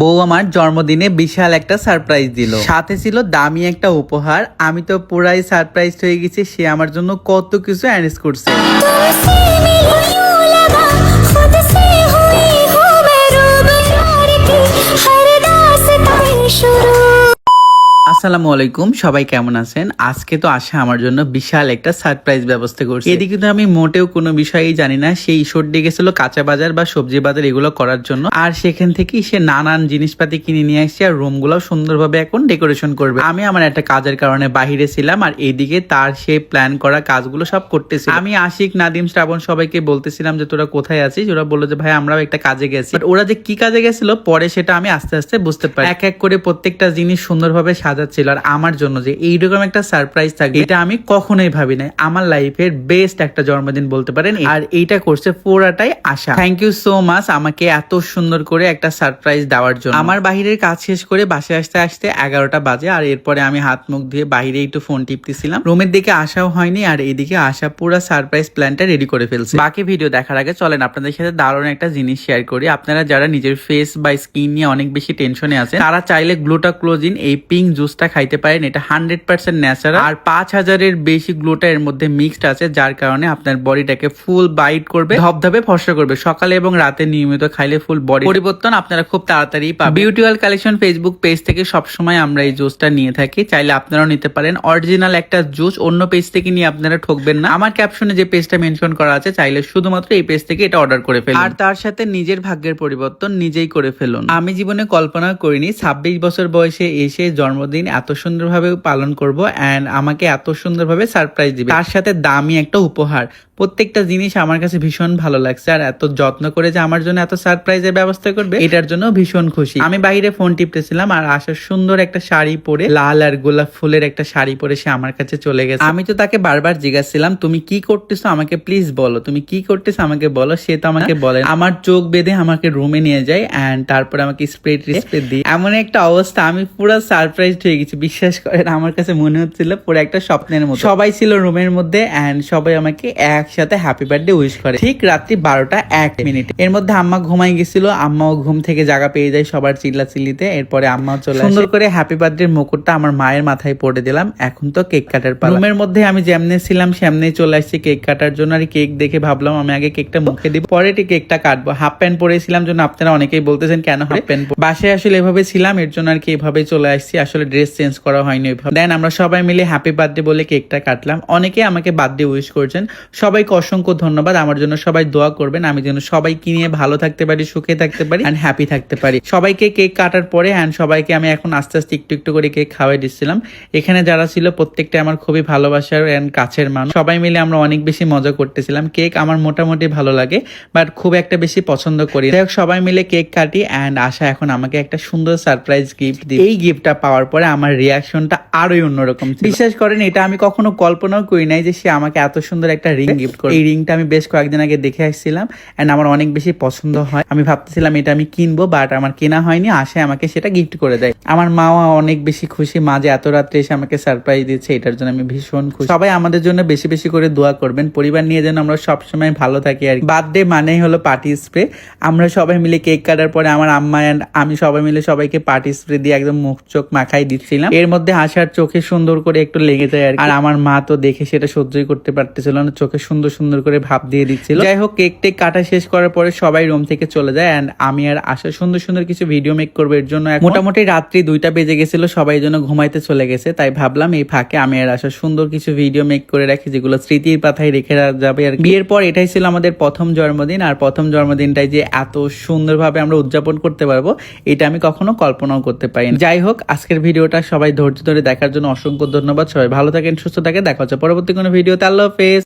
বউ আমার জন্মদিনে বিশাল একটা সারপ্রাইজ দিল। সাথে ছিল দামি একটা উপহার। আমি তো পুরাই সারপ্রাইজ হয়ে গেছি, সে আমার জন্য কত কিছু অ্যারেঞ্জ করছে। শুরু আসসালামু আলাইকুম, সবাই কেমন আছেন? আজকে তো আসা আমার জন্য বিশাল একটা সারপ্রাইজ ব্যবস্থা করছে। এদিকে তো আমি মোটেও কোনো বিষয়ই জানি না, সেই দিয়ে গেছিল কাঁচা বাজার বা সবজি বাজার এগুলো করার জন্য। আর সেখান থেকেই সে নানান জিনিসপাতি কিনে নিয়ে আসছে আর রুমগুলো সুন্দরভাবে এখন ডেকোরেশন করবে। আমি আমার একটা কাজের কারণে বাহিরে ছিলাম আর এইদিকে তার সে প্ল্যান করা কাজগুলো সব করতেছি আমি আশিক, নাদিম, শ্রাবণ সবাইকে বলতেছিলাম যে, তোরা কোথায় আছিস? ওরা বলল যে, ভাই, আমরাও একটা কাজে গেছি। ওরা যে কি কাজে গেছিল, পরে সেটা আমি আস্তে আস্তে বুঝতে পারি। এক এক করে প্রত্যেকটা জিনিস সুন্দরভাবে সাজাচ্ছিল আর আমার জন্য যে এইরকম একটা সারপ্রাইজ থাকবে, এটা আমি কখনোই ভাবি নাই। আমার লাইফের বেস্ট একটা জন্মদিন বলতে পারেন। আর এইটা করছে পুরাটাই আশা। থ্যাংক ইউ সো মাচ আমাকে এত সুন্দর করে একটা সারপ্রাইজ দেওয়ার জন্য। আমার বাহিরের কাজ শেষ করে বাসায় আসতে আসতে এগারোটা বাজে, আর এরপরে আমি হাত মুখ ধুয়ে বাইরে একটু ফোন টিপতেছিলাম। রুমের দিকে আসাও হয়নি, আর এদিকে আসা পুরো সারপ্রাইজ প্ল্যানটা রেডি করে ফেলছে। বাকি ভিডিও দেখার আগে চলেন, আপনাদের সাথে দারুণ একটা জিনিস শেয়ার করি। আপনারা যারা নিজের ফেস বা স্কিন নিয়ে অনেক বেশি টেনশনে আছেন, তারা চাইলে গ্লুটা ক্লোজিন এই পিঙ্ক জুসটা খাইতে পারেন এটা হান্ড্রেড পার্সেন্ট ন্যাচারাল আর পাঁচ হাজারের বেশি গ্লুটা এর মধ্যে মিক্সড আছে যার কারণে আপনার বডিটাকে ফুল বাইট করবে ধবধবে ফর্সা করবে। সকালে এবং রাতে নিয়মিত খাইলে ফুল বডি পরিবর্তন আপনারা খুব তাড়াতাড়ি পাবেন। বিউটিওয়াল কালেকশন ফেসবুক পেজ থেকে সবসময় আমরা এই জুসটা নিয়ে থাকি। চাইলে আপনারাও নিতে পারেন। অরিজিনাল একটা জুস অন্য পেজ থেকে নিয়ে আপনারা ঠকবেন না। আমার ক্যাপশনে যে পেজটা মেনশন করা আছে চাইলে শুধুমাত্র এই পেজ থেকে এটা অর্ডার করে ফেলুন। আর তার সাথে নিজের ভাগ্যের পরিবর্তন নিজেই করে ফেলুন। আমি জীবনে কল্পনা করিনি ছাব্বিশ বছর বয়সে এসে জন্মদিন এত সুন্দরভাবে পালন করব অ্যান্ড আমাকে এত সুন্দরভাবে সারপ্রাইজ দিবে। তার সাথে দামি একটা উপহার। প্রত্যেকটা জিনিস আমার কাছে ভীষণ ভালো লাগছে আর এত যত্ন করে যে আমার জন্য এত সারপ্রাইজের ব্যবস্থা করবে, এটার জন্য ভীষণ খুশি। আমি বাইরে ফোন টিপতেছিলাম আর আসার সুন্দর একটা শাড়ি পরে, লাল আর গোলাপ ফুলের একটা শাড়ি পরে সে আমার কাছে চলে গেছে। আমি তো তাকে বারবার জিজ্ঞাসছিলাম তুমি কি করতেছো? আমাকে প্লিজ বলো। তুমি কি করতেছো? আমাকে বলো। সে তো আমাকে বলে। আমার চোখ বেঁধে আমাকে রুমে নিয়ে যায় অ্যান্ড তারপরে আমাকে স্প্রে স্প্রে দিই এমন একটা অবস্থা। আমি পুরো সারপ্রাইজ হয়ে গেছি। বিশ্বাস করেন, আমার কাছে মনে হচ্ছিল পুরো একটা স্বপ্নের মতো। সবাই ছিল রুমের মধ্যে অ্যান্ড সবাই আমাকে একসাথে হ্যাপি বার্থডে উইশ করে। ঠিক রাত্রি বারোটা এক মিনিট এর মধ্যে আম্মা ঘুমাই গেছিল আম্মাও ঘুম থেকে জায়গা পেয়ে যায় সবার চিল্লা চিল্লিতে এরপরে আম্মাও চলে সুন্দর করে হ্যাপি বার্থডে মুকুটটা আমার মায়ের মাথায় পড়ে দিলাম। এখন তো কেক কাটার পালা। রুমের মধ্যে আমি যেমনে ছিলাম সেমনি চলে আসছি কেক কাটার জন্য। আর কেক দেখে ভাবলাম আমি আগে কেকটা মুখে দিব পরে কেকটা কাটবো। হাফ প্যান্ট পরেছিলাম জন্য আপনারা অনেকেই বলতেছেন কেন হাফ প্যান্ট বাসায় আসলে এভাবে ছিলাম এর জন্য আর কি এভাবে চলে আসছি। আসলে ড্রেস চেঞ্জ করা হয়নি দেন আমরা সবাই মিলে হ্যাপি বার্থডে বলে কেকটা কাটলাম। অনেকে আমাকে বার্থডে উইশ করছেন। সবাইকে অসংখ্য ধন্যবাদ। আমার জন্য সবাই দোয়া করবেন। আমি যেন সবাইকে নিয়ে ভালো থাকতে পারি, সুখে থাকতে পারি এন্ড হ্যাপি থাকতে পারি। সবাইকে কেক কাটার পরে এন্ড সবাইকে আমি এখন আস্তে আস্তে একটু একটু করে কেক খাওয়াই দিচ্ছিলাম। এখানে যারা ছিল প্রত্যেকটা আমার খুবই ভালোবাসার এন্ড কাছের মানুষ। সবাই মিলে আমরা অনেক বেশি মজা করতেছিলাম। কেক আমার মোটামুটি ভালো লাগে বাট খুব একটা বেশি পছন্দ করি। যাই সবাই মিলে কেক কাটি অ্যান্ড আশা এখন আমাকে একটা সুন্দর সারপ্রাইজ গিফট দিই এই গিফটটা পাওয়ার পরে আমার রিয়াকশনটা আরোই অন্যরকম বিশ্বাস করেন, এটা আমি কখনো কল্পনাও করি নাই যে সে আমাকে এত সুন্দর একটা রিং গিফট করে এই রিংটা আমি বেশ কয়েকদিন আগে দেখে আসছিলাম এন্ড আমার অনেক বেশি পছন্দ হয়। আমি ভাবতেছিলাম এটা আমি কিনবো বাট আমার কেনা হয়নি, আসে আমাকে সেটা গিফট করে দেয়। আমার মাও অনেক বেশি খুশি, মা যে এত রাত্রে এসে আমাকে সারপ্রাইজ দিচ্ছে, এটার জন্য আমি ভীষণ খুশি। সবাই আমাদের জন্য বেশি বেশি করে দোয়া করবেন, পরিবার নিয়ে যেন আমরা সবসময় ভালো থাকি আর বার্থডে মানেই হলো পার্টি স্প্রে আমরা সবাই মিলে কেক কাটার পরে আমার আম্মা and আমি সবাই মিলে সবাইকে পার্টি স্প্রে দিয়ে একদম মুখ চোখ মাখাই দিচ্ছিলাম। এর মধ্যে আসার চোখে সুন্দর করে একটু লেগে যায় আর আমার মা তো দেখে সেটা সহ্যই করতে পারতেছিল না, চোখে সুন্দর সুন্দর করে ভাব দিয়ে দিচ্ছিল। যাই হোক, কেক টেক কাটা শেষ করার পরে সবাই রুম থেকে চলে যায় এন্ড আমি আর আশা সুন্দর সুন্দর কিছু ভিডিও মেক করব এর জন্য মোটামুটি রাত্রি দুইটা বেজে গেছিল, সবাই যেন ঘুমাইতে চলে গেছে, তাই ভাবলাম এই ফাঁকে আমি আর আশা সুন্দর কিছু ভিডিও মেক করে রাখি, যেগুলো স্মৃতির পাথায় রেখে যাবে আর বিয়ের পর এটাই ছিল আমাদের প্রথম জন্মদিন, আর প্রথম জন্মদিনটাই যে এত সুন্দরভাবে আমরা উদযাপন করতে পারব, এটা আমি কখনো কল্পনাও করতে পারি যাই হোক, আজকের ভিডিওটা সবাই ধৈর্য ধরে দেখার জন্য অসংখ্য ধন্যবাদ। সবাই ভালো থাকেন, সুস্থ থাকেন, দেখা হচ্ছে পরবর্তী কোনো ভিডিওতে। আল্লাহ হাফেজ।